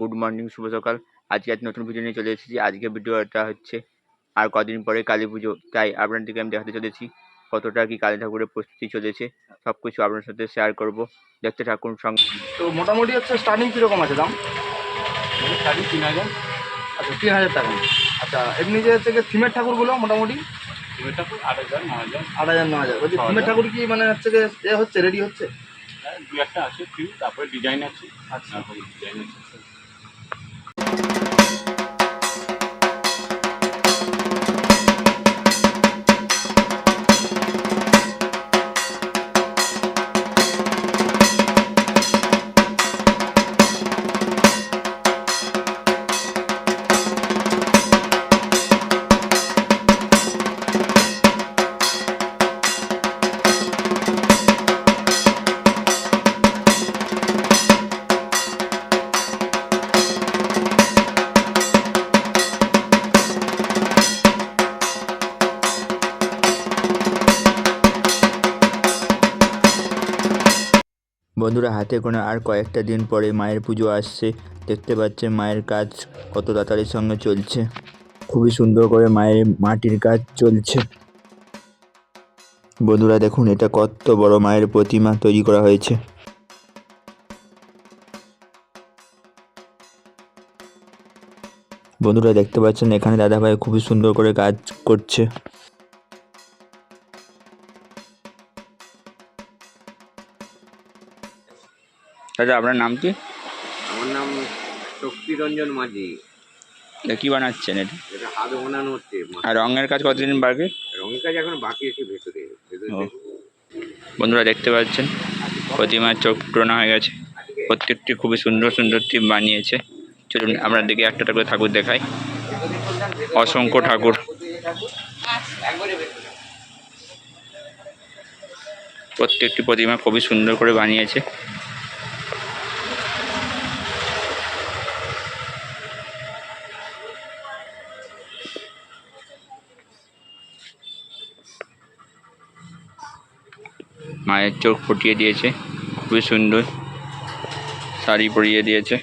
Good morning, শুভ সকাল। আজকে একটা নতুন ভিডিও নিয়ে চলে এসেছি। আজকে ভিডিওটা হচ্ছে আর কদিন পরে কালী পুজো। তাই আপনাদেরকে আমি দেখাতে চলেছি। কতটা কি কালী ঠাকুরের প্রস্তুতি চলেছে সব কিছু আপনার সাথে শেয়ার করব। দেখতে থাকুন সঙ্গে। তো মোটামুটি হচ্ছে স্টার্টিং কীরকম আছে দাম? সাড়ে তিন হাজার। আচ্ছা তিন হাজার টাকা। আচ্ছা এমনি যে হচ্ছে থিমের ঠাকুরগুলো মোটামুটি? তো আট হাজার ন হাজার। আট হাজার ন হাজার। বলছি ছ ঠাকুর কি মানে হচ্ছে গিয়ে এ হচ্ছে রেডি হচ্ছে? হ্যাঁ, দু একটা আছে ফ্রি তারপরে ডিজাইন আছে। আচ্ছা। ডিজাইন আছে। বন্ধুরা, হাতে কোনো আর কয়েকটা দিন পরে মায়ের পুজো আসছে। দেখতে পাচ্ছেন মায়ের কাজ কত তাড়াতাড়ির সঙ্গে চলছে। খুবই সুন্দর করে মায়ের মাটির কাজ চলছে। বন্ধুরা, দেখুন, এটা কত বড় মায়ের প্রতিমা তৈরি করা হয়েছে। বন্ধুরা, দেখতে পাচ্ছেন এখানে দাদাভাই খুবই সুন্দর করে কাজ করছে। দাদা আপনার নাম কি? আমার নাম শক্তিরঞ্জন মাঝি। এটা কি বানাচ্ছেন এটা? এটা হাত বানানো হচ্ছে আর রঙের কাজ কতদিন বাকি? রঙের কাজ এখন বাকি আছে ভেতরে ভেতরে বন্ধুরা দেখতে পাচ্ছেন? প্রতিমার চোখ পুরোনো হয়ে গেছে। প্রত্যেকটি খুবই সুন্দর সুন্দর টিম বানিয়েছে। চলুন আমরা দেখি একটা একটা করে ঠাকুর দেখাই। অসংখ্য ঠাকুর। প্রত্যেকটি প্রতিমা খুবই সুন্দর করে বানিয়েছে। মায়ের চোখ ফুটিয়ে দিয়েছে। খুবই সুন্দর শাড়ি পরিয়ে দিয়েছে।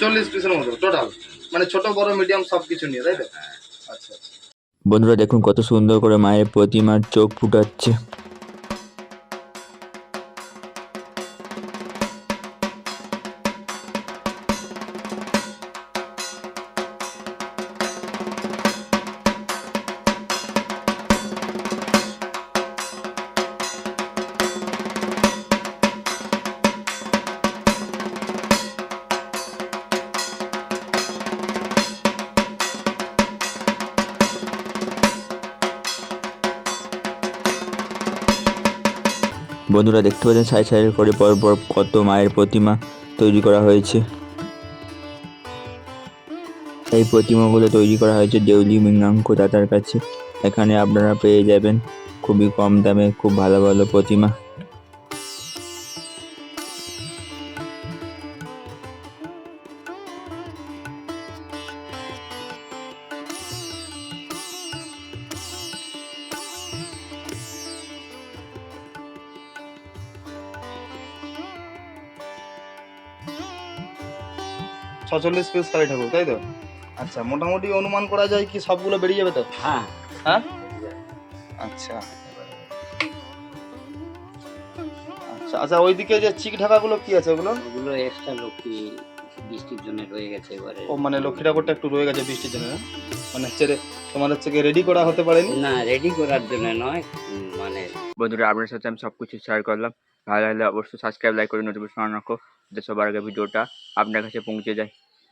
চল্লিশ পিসের মতো টোটাল মানে ছোট বড় মিডিয়াম সব কিছু নিয়ে তাই তো? আচ্ছা আচ্ছা। বন্ধুরা দেখুন কত সুন্দর করে মায়ের প্রতিমার চোখ ফুটাচ্ছে। বন্ধুরা দেখতে পাচ্ছেন সাইড সাইড করে পরপর পর কত মায়ের প্রতিমা তৈরি করা হয়েছে। এই প্রতিমাগুলো তৈরি করা হয়েছে দেউলি মিঙ্গাঙ্ক দাদার কাছে। এখানে আপনারা পেয়ে যাবেন খুবই কম দামে খুব ভালো ভালো প্রতিমা। ছচল্লিশ পিস কালী ঠাকুর তাই তো? আচ্ছা মোটামুটি অনুমান করা যায় কি সবগুলো বেরিয়ে যাবে তো? হ্যাঁ। হ্যাঁ? আচ্ছা। আচ্ছা আচ্ছা ওইদিকে যে চিক ঢাকাগুলো কি আছে ওগুলো? ওগুলো এক্সট্রা লক্ষ্মী বৃষ্টির জন্য রয়ে গেছে এবারে। ও মানে লক্ষ্মী ঠাকুরটা একটু রয়ে গেছে বৃষ্টির জন্য মানে হচ্ছে রে- তোমার হচ্ছে রেডি করা হতে পারেনি? না রেডি করার জন্য নয় মানে বন্ধুরা আপনার সাথে আমি সব কিছু শেয়ার করলাম। ভালো লাগলে অবশ্যই সাবস্ক্রাইব লাইক করে নোটিফিকেশন অন রাখো যাতে সবার আগে ভিডিওটা আপনার কাছে পৌঁছে যায়।